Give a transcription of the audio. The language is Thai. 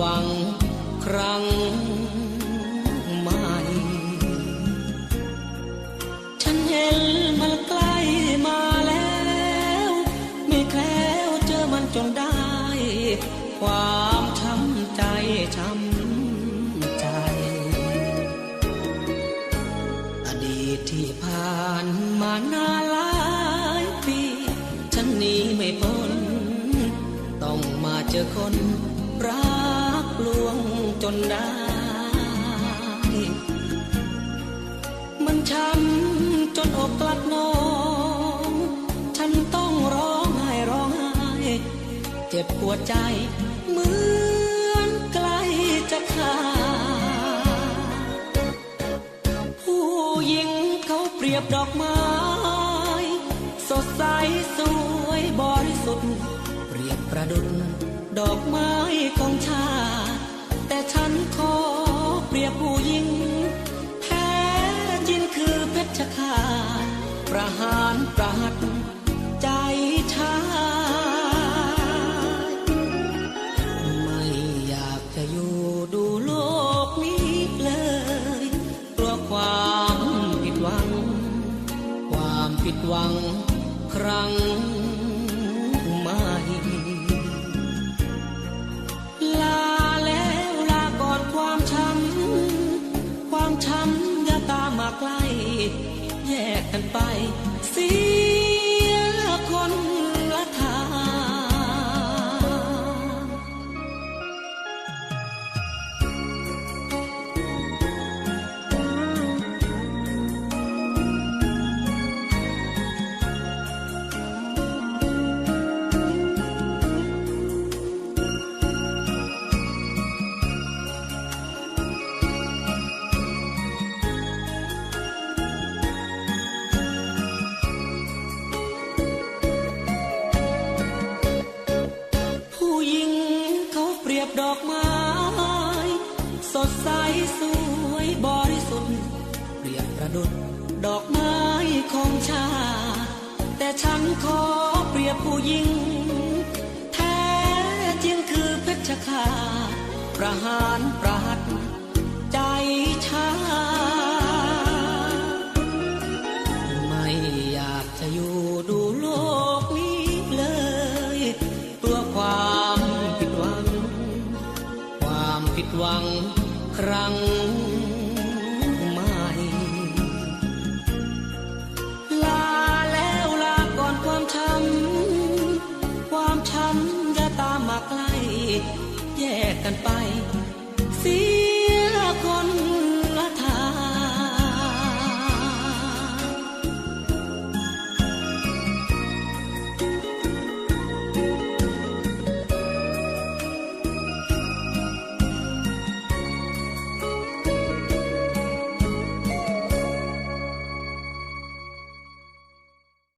วังครั้งใหม่ ฉันเห็นมันใกล้มาแล้ว ไม่แคล้วเจอมันจนได้ ความช้ำใจช้ำใจ อดีตที่ผ่านมานานหลายปี ฉันนี้ไม่พ้น ต้องมาเจอคนรัก จนได้ มันช้ำจนอกกลัดน้อง ฉันต้องร้องไห้ร้องไห้เจ็บปวดใจเหมือนใกล้จะขาดผู้หญิงเขาเปรียบดอกไม้ สดใสสวยบริสุทธิ์ เปรียบประดุจดอกไม้ของชา ประหารประหัตใจชายไม่อยากจะอยู่ดูโลกนี้เลยกลัวความผิดหวัง ความผิดหวังครั้งใหม่ ประดุจดอกไม้ของชาติแต่ฉันขอเปรียบผู้หญิง แท้จริงคือเพชรฆาตประหารประหัตใจชา ไม่อยากจะอยู่ดูโลกนี้เลยกลัวความผิดหวัง ความผิดหวังครั้ง กันไป